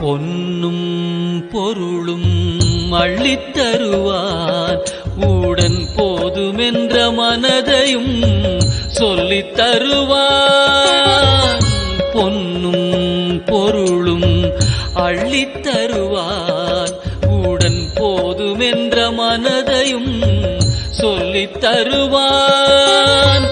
பொன்னும் பொருளும் அள்ளித்தருவான் உடன் போதுமென்ற மனதையும் சொல்லித் தருவான் பொன்னும் பொருளும் அள்ளித்தருவான் உடன் போதுமென்ற மனதையும் சொல்லித் தருவான்